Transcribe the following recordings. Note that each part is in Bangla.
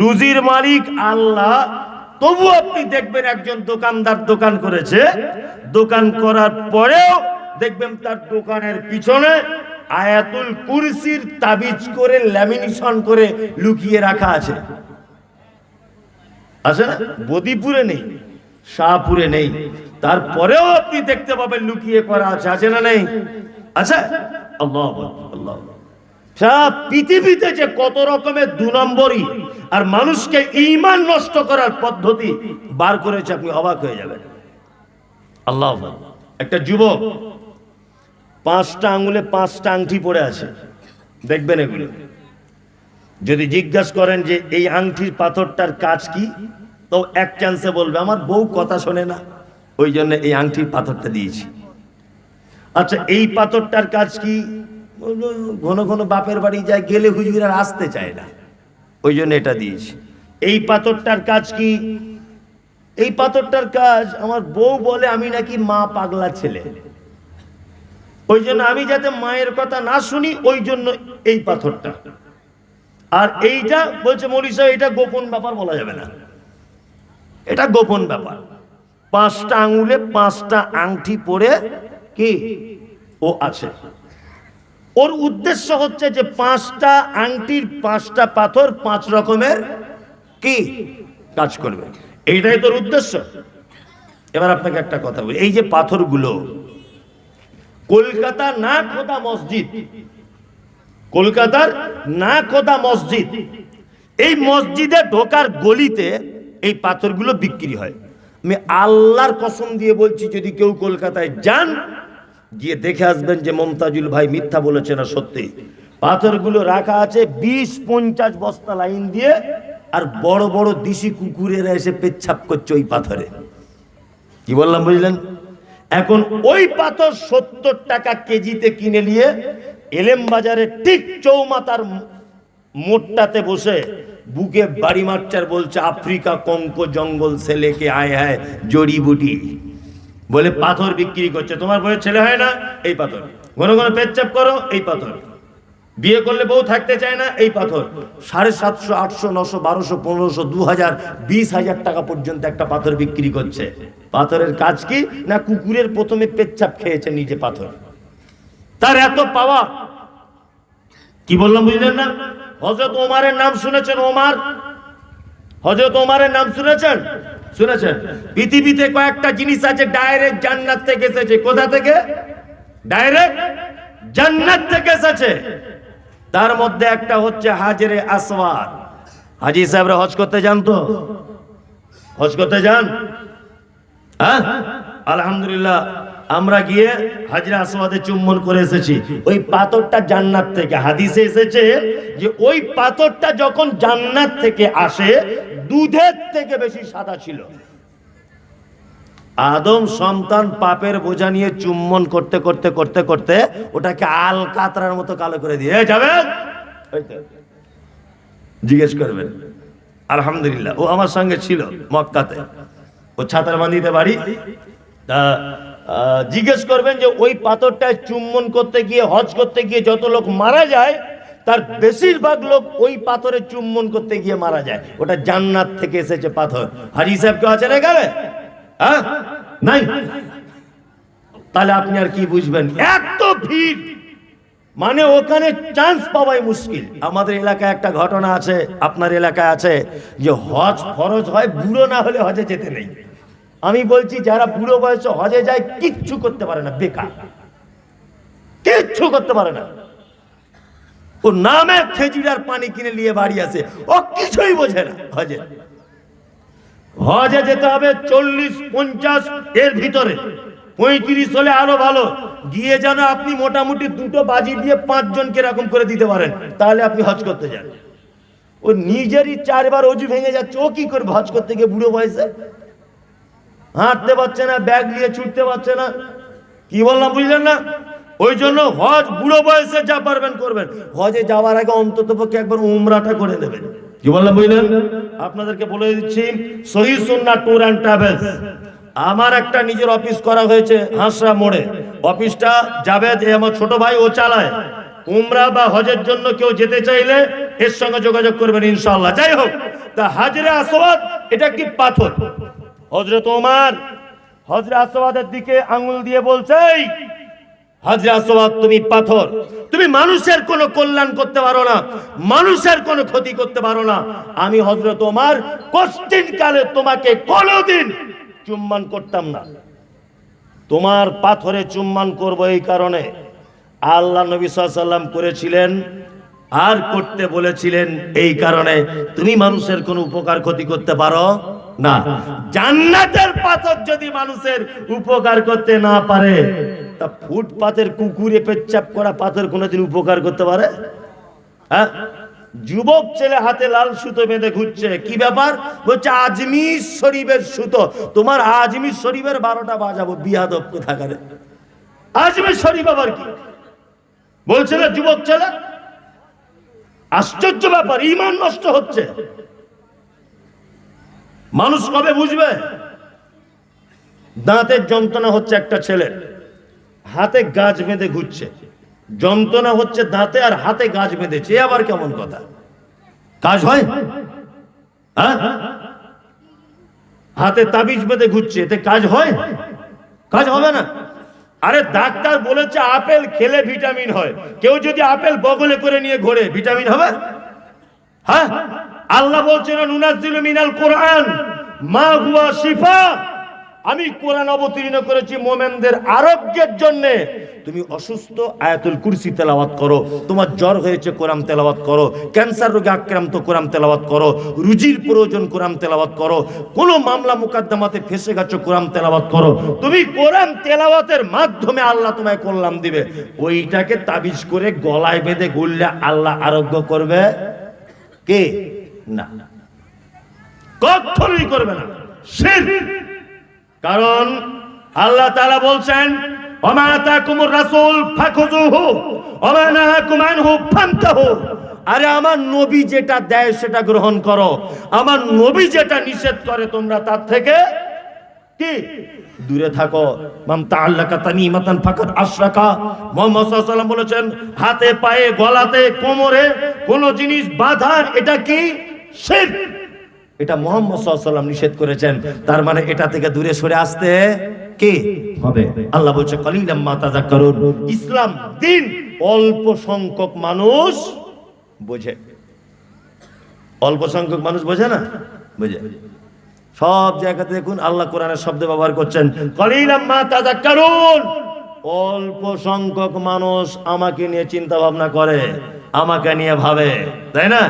রুজির মালিক আল্লাহ তবু আপনি দেখবেন একজন দোকানদার দোকান করেছে। দোকান করার পরেও দেখবেন তার দোকানের পিছনে আয়াতুল কুরসির তাবিজ করে ল্যামিনেশন করে লুকিয়ে রাখা আছে। আছে না? বদিপুরে নেই, শাহপুরে নেই। তারপরেও আপনি দেখতে পাবেন লুকিয়ে করা আছে আছে না নেই? আছে? আল্লাহ আল্লাহ সারা পৃথিবীতে যে কত রকমের দু নম্বরই আর মানুষকে ইমান নষ্ট করার পদ্ধতি বার করেছে আপনি অবাক হয়ে যাবেন। আল্লাহ একটা যুবক পাঁচটা আঙুলে পাঁচটা আংটি পড়ে আছে। দেখবেন এগুলো। যদি জিজ্ঞাসা করেন যে এই আংটির পাথরটার কাজ কি? তো এক চান্সে বলবে আমার বউ কথা শোনে না। ওই জন্য এই আংটির পাথরটা দিয়েছি। আচ্ছা এই পাথরটার কাজ কি? ঘন ঘন বাপের বাড়ি যায় গেলে হুজুর আর আসতে চায় না। ওই জন্য এটা দিয়েছি। এই পাথরটার কাজ কি? এই পাথরটার কাজ আমার বউ বলে আমি নাকি মা পাগলা ছেলে। ওই জন্য আমি যাতে মায়ের কথা না শুনি ওই জন্য এই পাথরটা। আর এইটা বলছে মরিসা এটা গোপন ব্যাপার বলা যাবে না। এটা গোপন ব্যাপার। পাঁচটা আঙুলে পাঁচটা আংটি পরে কি? ও আছে। ওর উদ্দেশ্য হচ্ছে যে পাঁচটা আংটির পাঁচটা পাথর পাঁচ রকমের কি? কাজ করবে। এইটাই তোর উদ্দেশ্য? এবার আপনাকে একটা কথা বলি। এই যে পাথরগুলো, কলকাতা না খোদা মসজিদ, কলকাতার না খোদা মসজিদ, এই মসজিদে ঢোকার গলিতে এই পাথরগুলো বিক্রি হয়। আমি আল্লাহর কসম দিয়ে বলছি, যদি কেউ কলকাতায় যান গিয়ে দেখে আসবেন যে মমতাজুল ভাই মিথ্যা বলেছে না সত্যি। পাথরগুলো রাখা আছে, বিশ পঞ্চাশ বস্তা লাইন দিয়ে, আর বড় বড় দিশি কুকুরেরা এসে পেচ্ছাপ করছে ওই পাথরে। কি বললাম, বুঝলেন? এখন ওই পাথর সত্তর টাকা কেজিতে কিনে নিয়ে এলেম বাজারে ঠিক চৌমাতার মোটটাতে বসে বুকে বাড়ি মারচার বলছে, আফ্রিকা কঙ্ক জঙ্গল সে লেকে আয় হ্যায় জড়িবুটি। বলে পাথর বিক্রি করছে। তোমার বইয়ের ছেলে হয় না, এই পাথর। ঘন ঘন পেচ্ছাপ করো, এই পাথর। বিয়ে করলে বউ থাকতে চায় না, এই পাথর। সাড়ে সাতশো, আটশো, নশো, বারোশো, পনেরোশো দু হাজার বিশ হাজার টাকা পর্যন্ত একটা পাথর বিক্রি করছে। পাথরের কাজ কি? না কুকুরের প্রথমে পেচ্ছাপ খেয়েছে নিজে পাথর। তার এত পাওয়া কি বললাম বুঝলেন না? হজরত ওমারের নাম শুনেছেন, ওমার? হজরত ওমারের নাম শুনেছেন? শুনেছেন? পৃথিবীতে কয়েকটা জিনিস আছে ডাইরেক্ট জান্নাত থেকে এসেছে। কোথা থেকে? ডাইরেক্ট জান্নাত থেকে এসেছে। তার মধ্যে একটা হচ্ছে হাজরে আসওয়াদ। হাজি সাহেবরা হজ করতে যান তো? হজ করতে যান? হ্যাঁ? আলহামদুলিল্লাহ, আমরা গিয়ে হাজরা আসওয়াদে চুম্বন করে এসেছি। ওই পাথরটা জান্নাত থেকে। হাদিসে এসেছে যে ওই পাথরটা যখন জান্নাত থেকে আসে দুধের থেকে বেশি সাদা ছিল। আদম সন্তান পাপের বোঝা নিয়ে চুম্বন করতে করতে করতে করতে ওটাকে আল কাতরার মতো কালো করে দিয়ে যাবে জিজ্ঞেস করবেন, আলহামদুলিল্লাহ, ও আমার সঙ্গে ছিল মক্কাতে। ও ছাতার বাঁধিতে বাড়ি? তা জিজ্ঞেস করবেন যে ওই পাথরটায় চুম্বন করতে গিয়ে, হজ করতে গিয়ে যত লোক মারা যায় তার বেশিরভাগ লোক ওই পাথরে চুম্বন করতে গিয়ে মারা যায়। ওটা জান্নাত থেকে এসেছে পাথর। হাজি সাহেব কেউ আছে না এখানে? হ্যাঁ? নাই? তাহলে আপনি আর কি বুঝবেন? এত ভিড়! মানে ওখানে চান্স পাওয়াই মুশকিল। আমাদের এলাকায় একটা ঘটনা আছে, আপনার এলাকায় আছে, যে হজ ফরজ হয়, বুড়ো না হলে হজে যেতে নেই। আমি বলছি, যারা বুড়ো বয়সে হজে যায়, কিচ্ছু করতে পারে না, বেকার। কিচ্ছু করতে পারে না। ও নামে খেজুর আর পানি কিনে নিয়ে বাড়ি আসে। ও কিছুই বোঝে না। হজে। হজে যেতে হবে চল্লিশ, পঞ্চাশ, এর ভিতরে। পঁয়ত্রিশ হলে আরও ভালো। গিয়ে যেন আপনি মোটামুটি দুটো বাজি দিয়ে পাঁচজনকে এরকম করে দিতে পারেন, তাহলে আপনি হজ করতে যান। ও নিজেরই চারবার অজু ভেঙে যাচ্ছে, ও কি করবে হজ করতে গিয়ে বুড়ো বয়সে? হাঁটতে পারছে না, ব্যাগ নিয়ে ছুটতে পারছে না। কি বললাম বুঝলেন না? ওই জন্য হজ বুড়ো বয়সে যা পারবেন করবেন। হজে যাওয়ার আগে অন্তত পক্ষে একবার উমরাটা করে নেবেন। কি বললাম বুঝলেন? আপনাদেরকে বলে দিচ্ছি সহি ট্যুর অ্যান্ড ট্রাভেলস। আমার একটা নিজের অফিস করা হয়েছে হাঁসরা মোড়ে। অফিসটা এ আমার ছোট ভাই ও চালায়। উমরা বা হজের জন্য কেউ যেতে চাইলে এর সঙ্গে যোগাযোগ করবেন ইনশাআল্লাহ। যাই হোক তা হাজরে আসওয়াদ এটা কি পাথর? হজরত ওমার হজরে আসওয়াদের দিকে আঙুল দিয়ে বলছে "এই, হাজরে আসওয়াদ তুমি পাথর। তুমি মানুষের কোনো কল্যাণ করতে পারো না, মানুষের কোনো ক্ষতি করতে পারো না। আমি হজরত ওমার কষ্টিন কালে তোমাকে কোনোদিন চুম্বন করতাম না। তোমার পাথরে চুম্বন করব এই কারণে আল্লাহ নবী সাল্লাম করেছিলেন, আর করতে বলেছিলেন এই কারণে। তুমি মানুষের কোনো উপকার, ক্ষতি করতে পারো না। জান্নাতের পাথর যদি মানুষের উপকার করতে না পারে তা ফুটপাতের কুকুরে পেচ্ছাপ করা পাথর কোনোদিন উপকার করতে পারে? হ্যাঁ? যুবক ছেলে হাতে লাল সুতো বেঁধে ঘুরছে। কি ব্যাপার? বলছে, আজমির শরীফের সুতো। তোমার আজমির শরীফের বারোটা বাজাবো। বিয়াদব কোথাকারে? আজমির শরীফ আবার কি? বলছে না, যুবক ছেলে, আশ্চর্য ব্যাপার, ইমান নষ্ট হচ্ছে। মানুষ কবে বুঝবে? দাঁতের যন্ত্রণা হচ্ছে একটা ছেলে হাতে গাছ বেঁধে ঘুরছে। যন্ত্রণা হচ্ছে দাঁতে আর হাতে গাছ বেঁধেছে। আবার কেমন কথা? কাজ হয়? হ্যাঁ? হাতে তাবিজ বেঁধে ঘুরছে, এতে কাজ হয়? কাজ হবে না। আরে ডাক্তার বলেছে আপেল খেলে ভিটামিন হয়। কেউ যদি আপেল বগলে করে নিয়ে ঘোরে, ভিটামিন হবে? হ্যাঁ? আল্লাহ বলছেন মিনাল কোরআন, মা হুয়া শিফা। আমি কোরআন অবতীর্ণ করেছি মোমেনদের আরোগ্যের জন্য। তুমি অসুস্থ, আয়াতুল কুরসি তেলাওয়াত করো। তোমার জ্বর হয়েছে, কোরআন তেলাওয়াত করো। ক্যান্সার রোগে আক্রান্ত, কোরআন তেলাওয়াত করো। রুজির প্রয়োজন, কোরআন তেলাওয়াত করো। কোন মামলা মুকদ্দমাতে ফেসে গেছো, কোরআন তেলাওয়াত করো। তুমি কোরআন তেলাওয়াতের মাধ্যমে আল্লাহ তোমায় কল্যাণ দিবে। ওইটাকে তাবিজ করে গলায় বেঁধে ঘুরলে আল্লাহ আরোগ্য করবে? কে? না। কখনোই করবে না। শিরক। কারণ আল্লাহ তাআলা বলছেন আরে আমার নবী যেটা দেয় সেটা গ্রহণ করো। আমার নবী যেটা নিষেধ করে তোমরা তার থেকে কি? দূরে থাকো। মাম বলেছেন, হাতে, পায়ে, গলাতে, কোমরে কোন জিনিস বাঁধা এটা কি শিরক? এটা মোহাম্মদ সাল্লাম নিষেধ করেছেন। তার মানে এটা থেকে দূরে সরে আসতে কি হবে? আল্লাহ বলছে, কলিলাম মাতা করুন ইসলাম দিন অল্প সংখ্যক মানুষ বোঝে। অল্প সংখ্যক মানুষ বোঝে না? বোঝে। সব জায়গাতে দেখুন আল্লাহ কোরআনের শব্দ ব্যবহার করছেন, কলিলাম মাতা করুন অল্প সংখ্যক মানুষ আমাকে নিয়ে চিন্তা ভাবনা করে, আমাকে নিয়ে ভাবে, তাই না?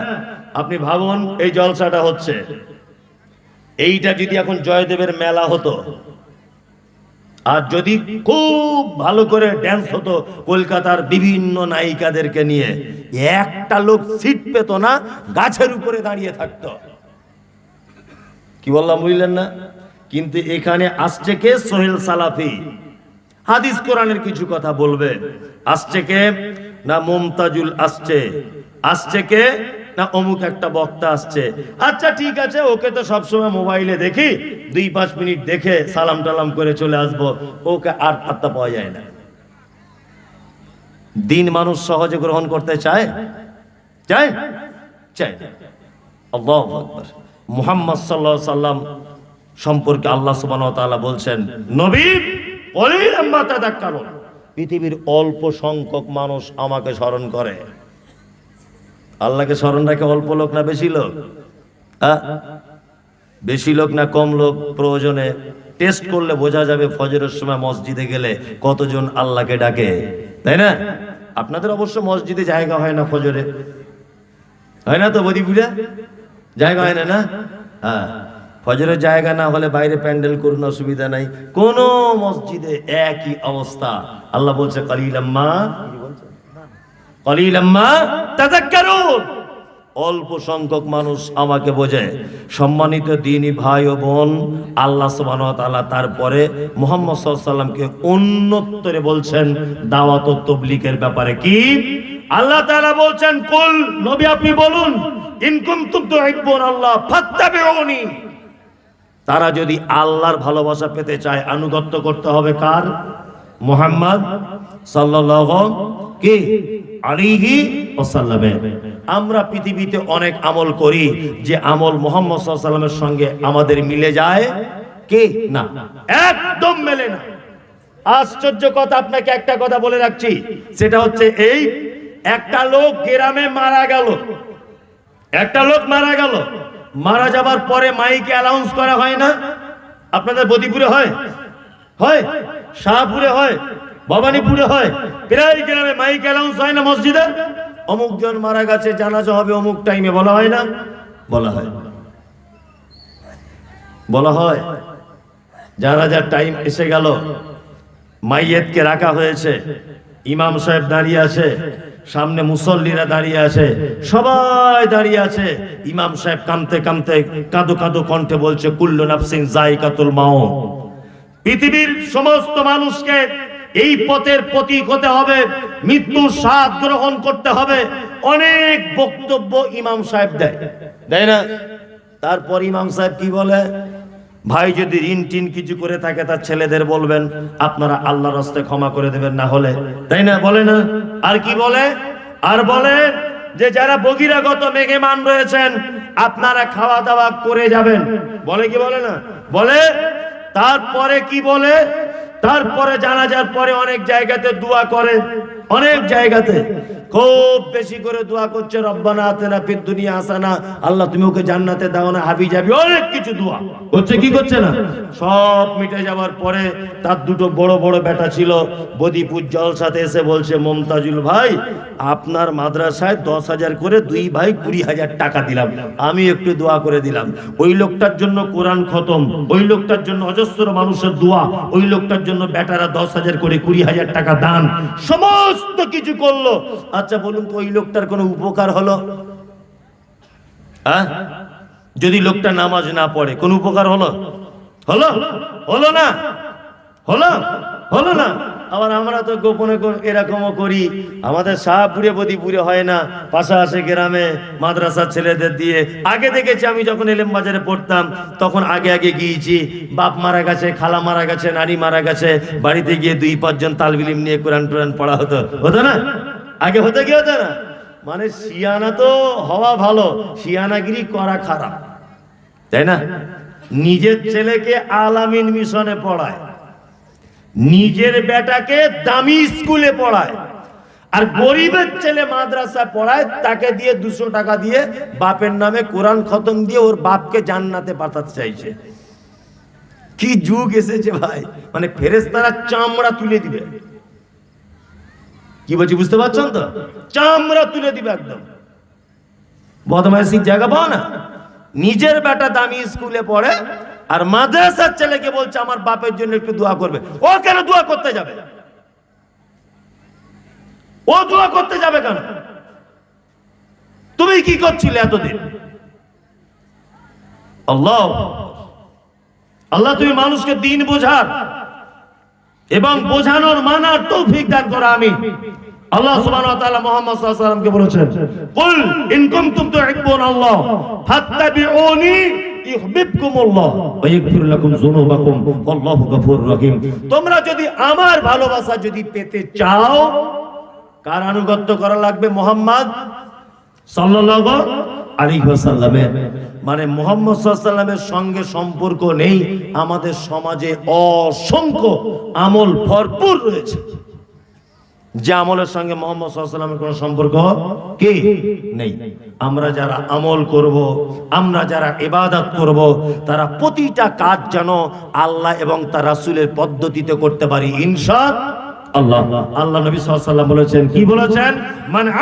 আপনি ভাবুন, এই জলসাটা হচ্ছে। এইটা যদি এখন জয়দেবের মেলা হতো, আর যদি খুব ভালো করে ড্যান্স হতো কলকাতার বিভিন্ন নায়িকাদেরকে নিয়ে, একটা লোক সিট পেত না, গাছের উপরে দাঁড়িয়ে থাকতো। কি বললাম, বুঝলেন না? কিন্তু এখানে আসছে কে? সোহেল সালাফি। হাদিস কোরআনের কিছু কথা বলবে। আসছে কে? না, মমতাজুল আসছে। আসছে কে? না অমুক একটা বক্তা আসছে। আচ্ছা ঠিক আছে, ওকে তো সবসময় মোবাইলে দেখি। দুই পাঁচ মিনিট দেখে সালাম টালাম করে চলে আসব। ওকে আর পাত্তা পাওয়া যায় না। দিন মানুষ সহজে গ্রহণ করতে চায়? চায়? চায় মুহাম্মদ সাল্লাম সম্পর্কে আল্লাহ ওয়া বলছেন, নবী পৃথিবীর অল্প সংখ্যক মানুষ আমাকে স্মরণ করে। আল্লাহকে স্মরণ রাখে অল্প লোক না বেশি লোক? আ? বেশি লোক না কম লোক? প্রয়োজনে টেস্ট করলে বোঝা যাবে ফজরের সময় মসজিদে গেলে কতজন আল্লাহকে ডাকে। তাই না? আপনাদের অবশ্য মসজিদে জায়গা হয় না ফজরে। হয় না তো বদিপুরা? জায়গা হয় না না? হ্যাঁ ফজরের জায়গা না হলে বাইরে প্যান্ডেল করুন, অসুবিধা নাই। কোন মসজিদে একই অবস্থা। আল্লাহ বলছে, কালিলাম্মা অল্প সংখ্যক মানুষ আমাকে বোঝে। সম্মানিত দিনী ভাই ও বোন, আল্লাহ তাআলা তারপরে মুহাম্মদ সাল্লামকে উন্নতরে বলছেন। দাওয়াত ও তাবলীগের ব্যাপারে কি? আল্লাহ তাআলা বলছেন, কুল নবী আপনি বলুন, ইন কুনতুম আল্লাহ তারা যদি আল্লাহর ভালোবাসা পেতে চায়, আনুগত্য করতে হবে কার? মোহাম্মদ সাল্লাল্লাহু কি? আলাইহি ওয়াসাল্লামের আমরা পৃথিবীতে অনেক আমল করি, যে আমল মোহাম্মদ ওয়াসাল্লামের সঙ্গে আমাদের মিলে যায়। কে? না। একদম মেলে না। আশ্চর্য কথা, আপনাকে একটা কথা বলে রাখছি। সেটা হচ্ছে এই, একটা লোক গ্রামে মারা গেল। একটা লোক মারা গেল। মারা যাবার পরে মাইকে অ্যানাউন্স করা হয় না। আপনাদের বদিপুরে হয়? হয়। শাহপুরে হয়। ভবানীপুরে হয়। প্রায় গ্রামে মাইক অ্যানাউন্স হয় না মসজিদে। অমুক জন মারা গেছে, জানাজা হবে অমুক টাইমে, বলা হয় না? বলা হয়। বলা হয় যারা যার টাইম এসে গেল। মাইয়েতকে রাখা হয়েছে। ইমাম সাহেব দাঁড়িয়ে আছে। সামনে মুসল্লিরা দাঁড়িয়ে আছে। সবাই দাঁড়িয়ে আছে। ইমাম সাহেব কামতে কামতে কাঁদো কাঁদো কণ্ঠে বলছে, কুল্লু নাফসিন জাইকাতুল মাও পৃথিবীর সমস্ত মানুষকে এই পথের প্রতীক হতে হবে মৃত্যুর স্বাদ গ্রহণ করতে হবে, অনেক বক্তব্য ইমাম সাহেব দেয়। দেয় না? তারপর ইমাম সাহেব কি বলে? ভাই, যদি ঋণ টিন কিছু করে থাকে, তার ছেলেদের বলবেন, আপনারা আল্লাহর রাস্তায় ক্ষমা করে দেবেন না হলে। তাই না? বলে না? আর কি বলে? আর বলে যে, যারা বগিরাগত মেঘেমান রয়েছেন, আপনারা খাওয়া দাওয়া করে যাবেন। বলে কি বলে না? বলে, তারপরে কি বলে? তারপরে জানাজার পরে অনেক জায়গাতে দোয়া করে। অনেক জায়গাতে খুব বেশি করে দোয়া করছে, রব্বানা আতেনা ফিদ দুনিয়া হাসানা। আল্লাহ, তুমি ওকে জান্নাতে দাও না, হাবি যাবি। অনেক কিছু দোয়া। করছে, কি করছে না? সব মিটে যাওয়ার পরে তার দুটো বড় বড় বেটা ছিল, বদিপুর জলসাতে এসে বলছে, মমতাজুল ভাই, আপনার মাদ্রাসায় দশ হাজার করে দুই ভাই কুড়ি হাজার টাকা দিলাম। আমি একটু দোয়া করে দিলাম। ওই লোকটার জন্য কোরআন খতম, ওই লোকটার জন্য অজস্র মানুষের দোয়া, ওই লোকটার জন্য বেটারা দশ হাজার করে কুড়ি হাজার টাকা দান। সমস্ত কিছু করল। আচ্ছা বলুন তো, ওই লোকটার কোনো উপকার হলো? হ্যাঁ? যদি লোকটা নামাজ না পড়ে, কোন উপকার হলো? হলো? হলো না? হলো? হলো না? আবার আমরা তো গোপনে এরকমও করি। আমাদের শাহপুরে বদিপুরে হয় না। পাশাপাশি গ্রামে মাদ্রাসার ছেলেদের দিয়ে আগে দেখেছি আমি যখন এলেম বাজারে পড়তাম, তখন আগে আগে গিয়েছি। বাপ মারা গেছে, খালা মারা গেছে নারী মারা গেছে। বাড়িতে গিয়ে দুই পাঁচজন তালবিলিম নিয়ে কোরআন টোরআন পড়া হতো। হতো না? আগে হতে কি হতো না? মানে শিয়ানা তো হওয়া ভালো, শিয়ানাগিরি করা খারাপ। তাই না? নিজের ছেলেকে আলামিন মিশনে পড়ায়। নিজের বেটাকে দামি স্কুলে পড়ায়। আর গরিবের ছেলে মাদ্রাসা পড়ায়, তাকে দিয়ে দুশো টাকা দিয়ে বাপের নামে কোরআন খতম দিয়ে ওর বাপকে জান্নাতে পাঠাতে চাইছে। কি যুগ এসেছে ভাই। মানে ফেরেস্তারা চামড়া তুলে দিবে। কি বলছি, বুঝতে পারছেন তো? চামড়া তুলে দিবে একদম। বদমাইশির জায়গা পাও না? নিজের বেটা দামি স্কুলে পড়ে আর মাদ্রাসার ছেলেকে বলছে, আমার বাপের জন্য একটু দোয়া করবে। ও কেন দোয়া করতে যাবে? ও দোয়া করতে যাবে কেন? তুমি কি করছিলে এতদিন? আল্লাহ আল্লাহ তুমি মানুষকে দিন বোঝার এবং বোঝানোর মানার তৌফিক দান করা আমি আল্লাহ সুবহানাহু ওয়া তাআলা মুহাম্মদ সাল্লাল্লাহু আলাইহি ওয়াসাল্লামকে বলেছেন, কুল ইন কুনতুম তুহিব্বুন আল্লাহ ফাত্তাবিউনি ইউহিব্বুকুমুল্লাহ। ওয়া ইয়াগফির লাকুম যুনুবাকুম। আল্লাহু গফুরুর রহিম। তোমরা যদি আমার ভালোবাসা যদি পেতে চাও কার আনুগত্য করা লাগবে মোহাম্মদ? সাল্লাল্লাহু আলাইহি ওয়াসাল্লামের। মানে মোহাম্মদ সাল্লামের সঙ্গে সম্পর্ক নেই আমাদের সমাজে অসংখ্য আমল ভরপুর রয়েছে। যে আমলের সঙ্গে মোহাম্মদ সাল্লামের কোনো সম্পর্ক কি? নেই। আমরা যারা আমল করব, আমরা যারা ইবাদত করব, তারা প্রতিটা কাজ যেন আল্লাহ এবং তার রাসূলের পদ্ধতিতে করতে পারি। ইনশা আল্লাহ। আল্লাহ নবী বলেছেন কি বলেছেন? মান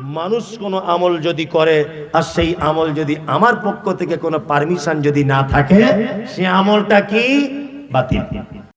মানুষ কোনো আমল যদি করে আর সেই আমল যদি আমার পক্ষ থেকে কোনো পারমিশন যদি না থাকে, সে আমলটা কি? বাতিল।